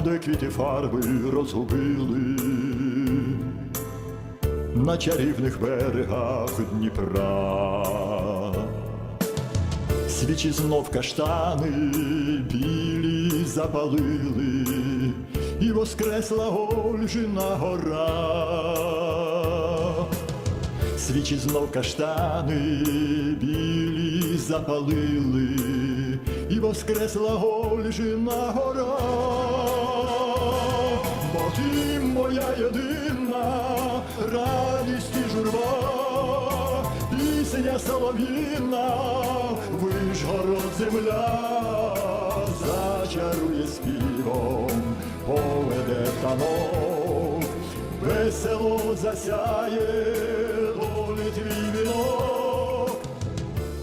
де квіти фарби розгубили, на чарівних берегах Дніпра. Свічі знов каштани білі запалили, і воскресла Ольжина гора. Свічі знов каштани білі запалили, і воскресла Ольжина гора. Ти моя єдина радість і журба, пісня солов'їна, вишгород земля, зачарує співом, поведе танок, весело засяє долі твій вінок,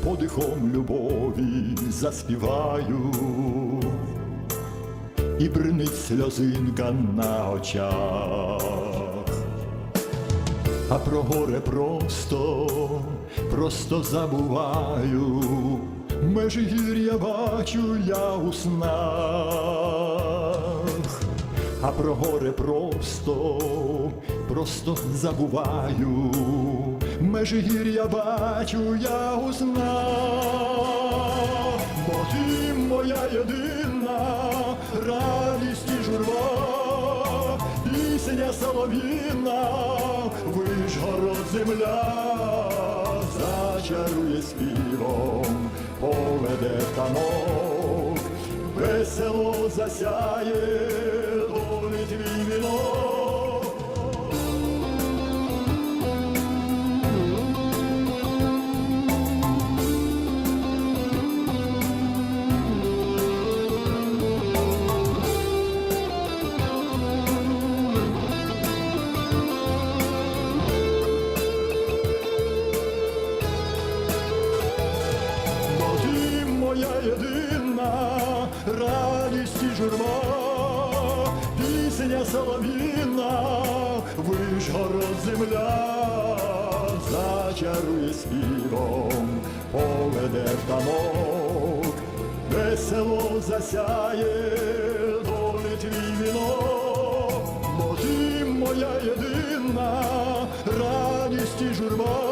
подихом любові заспіваю і бринить сльозинка на очах. А про горе просто, просто забуваю, межі гір'я бачу я у снах, а про горе просто, просто забуваю, межі гір'я бачу я у снах, бо ти моя єдина солов'їна, вишгород земля, зачарує співом, поведе танок, весело засяє журба, пісня солов'їна, вишгород земля, зачарує співом, поведе в танок, весело засяє долі твій вінок, бо ти моя єдина радість і журба,